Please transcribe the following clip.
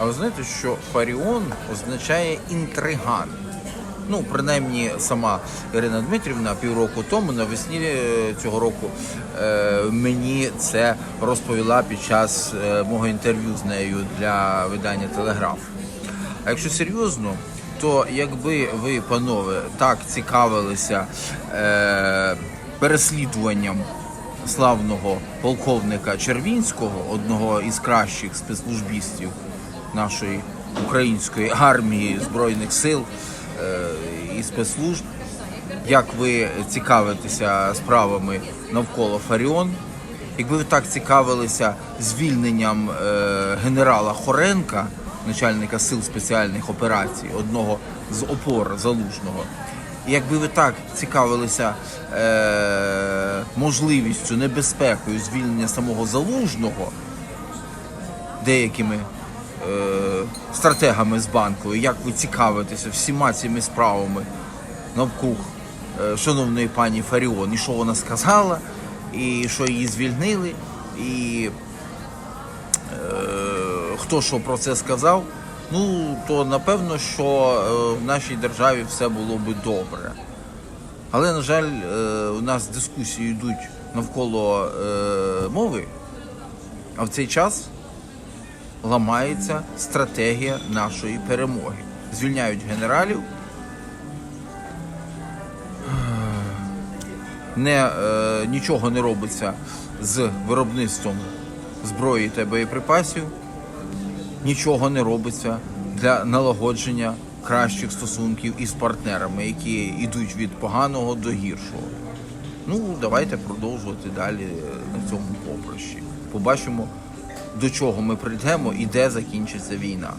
А ви знаєте, що Фаріон означає інтриган. Ну, принаймні, сама Ірина Дмитрівна півроку тому навесні е, цього року е, мені це розповіла під час е, мого інтерв'ю з нею для видання Телеграф. А якщо серйозно, то якби ви, панове, так цікавилися е, переслідуванням славного полковника Червінського, одного із кращих спецслужбістів нашої української армії збройних сил е, і спецслужб, як ви цікавитеся справами навколо Фаріон, якби ви так цікавилися звільненням е, генерала Хоренка, начальника сил спеціальних операцій, одного з опор залужного, якби ви так цікавилися е, можливістю, небезпекою звільнення самого залужного деякими стратегами з банку, як ви цікавитеся всіма цими справами навкруг е, шановної пані Фаріон, і що вона сказала, і що її звільнили, і е, хто що про це сказав, ну то напевно, що е, в нашій державі все було би добре. Але, на жаль, е, у нас дискусії йдуть навколо е, мови, а в цей час ламається стратегія нашої перемоги. Звільняють генералів, не, е, нічого не робиться з виробництвом зброї та боєприпасів, нічого не робиться для налагодження кращих стосунків із партнерами, які йдуть від поганого до гіршого. Ну, давайте продовжувати далі е, на цьому поприщі. Побачимо, до чого ми прийдемо і де закінчиться війна.